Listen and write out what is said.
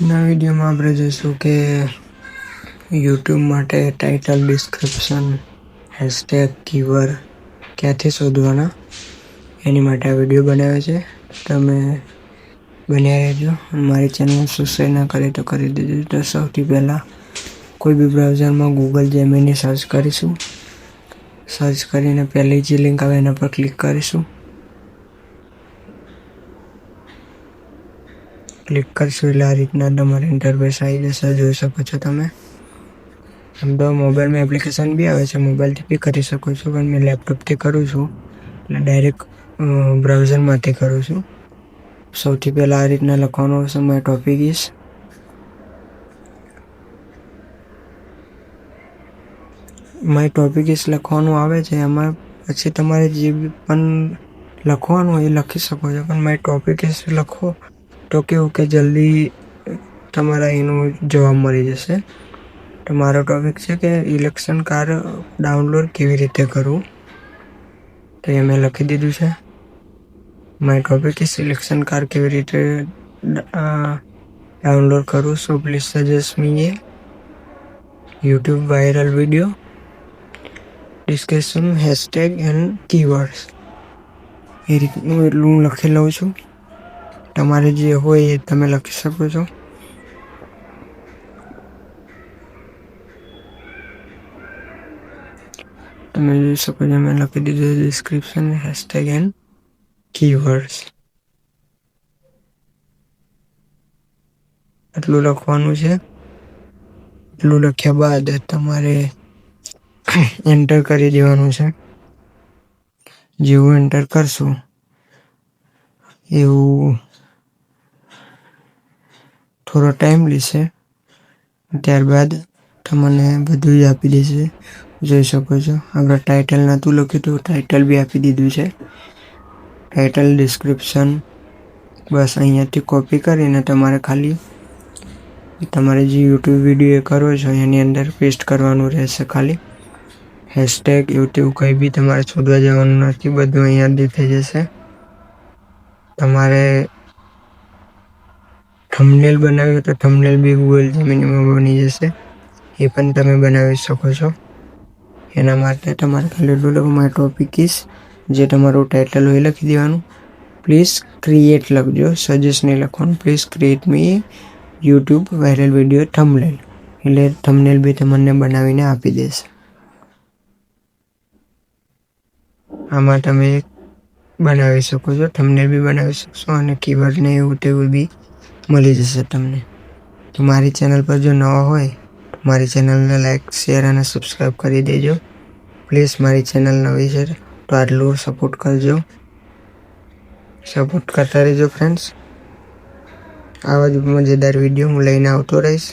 આજના વિડીયોમાં આપણે જોઈશું કે યુટ્યુબ માટે ટાઇટલ ડિસ્ક્રિપ્શન હેશટેગ કીવર ક્યાંથી શોધવાના? એની માટે આ વીડિયો બનાવ્યો છે. તમે બન્યા રહેજો. મારી ચેનલ સબસ્ક્રાઈબ ના કરી તો કરી દેજો. તો સૌથી પહેલાં કોઈ બી બ્રાઉઝરમાં ગૂગલ જેમીની સર્ચ કરીશું. સર્ચ કરીને પહેલી જે લિંક આવે એના પર ક્લિક કરીશું. ક્લિક કરશો એટલે આ રીતના તમારે ઇન્ટરફેસ આવી જશે, જોઈ શકો છો તમે. આમ તો મોબાઈલમાં એપ્લિકેશન બી આવે છે મોબાઈલથી બી કરી શકો છો, પણ મેં લેપટોપથી કરું છું. એટલે ડાયરેક્ટ બ્રાઉઝરમાંથી કરું છું. સૌથી પહેલાં આ રીતના લખવાનું આવશે my topic is my topic is લખવાનું આવે છે, એમાં પછી તમારે જે પણ લખવાનું હોય એ લખી શકો છો, પણ માય ટોપિક ઇસ લખો. તો કેવું કે જલ્દી તમારા એનું જવાબ મળી જશે. તો મારો ટોપિક છે કે ઇલેક્શન કાર્ડ ડાઉનલોડ કેવી રીતે કરવું? તો એ મેં લખી દીધું છે. My topic is election card કેવી રીતે ડાઉનલોડ કરવું? So please suggest me a YouTube viral video discussion hashtag and keywords એ રીતનું એટલું હું લખી લઉં છું. તમારે જે હોય એ તમે લખી શકો છો. તમે જોઈ શકો છો, મેં લખી દીધું ડિસ્ક્રિપ્શન હેશટેગ એન્ડ કીવર્ડ્સ આટલું લખવાનું છે. એટલું લખ્યા બાદ તમારે એન્ટર કરી દેવાનું છે. જેવું એન્ટર કરશું, એવું થોડો ટાઈમ લેશે. ત્યારબાદ તમને બધું જ આપી દેશે. જોઈ શકો છો. આપણે ટાઇટલ નહોતું લખ્યું તો ટાઇટલ બી આપી દીધું છે. ટાઇટલ ડિસ્ક્રિપ્શન બસ અહીંયાથી કોપી કરીને તમારે ખાલી તમારે જે યુટ્યુબ વીડિયો કરો છો, એની અંદર પેસ્ટ કરવાનું રહેશે ખાલી. હેશટેગ તેવું કંઈ બી તમારે શોધવા જવાનું નથી, બધું અહીંયા દેખાઈ જશે. તમારે થંબનેલ બનાવ્યું તો થંબનેલ બી ગૂગલ જમીનમાં બની જશે. એ પણ તમે બનાવી શકો છો. એના માટે તમારે ખાલી એટલું લખો માય ટોપિક ઇઝ જે તમારું ટાઇટલ હોય લખી દેવાનું. પ્લીઝ ક્રિએટ લખજો સજેસ્ટ નહીં લખવાનું. Please create me YouTube viral video thumbnail એટલે થંબનેલ બી તમને બનાવીને આપી દેશે. આમાં તમે બનાવી શકો છો થંબનેલ બી બનાવી શકશો અને કીવર્ડને એવું તેવું બી મળી જશે તમને. તો મારી ચેનલ પર જો નવા હોય તો મારી ચેનલને લાઈક શેર અને સબસ્ક્રાઈબ કરી દેજો. પ્લીઝ મારી ચેનલ નવી છે, તો આટલું સપોર્ટ કરજો. સપોર્ટ કરતા રહેજો ફ્રેન્ડ્સ આવા જ મજેદાર વીડિયો હું લઈને આવતો રહીશ.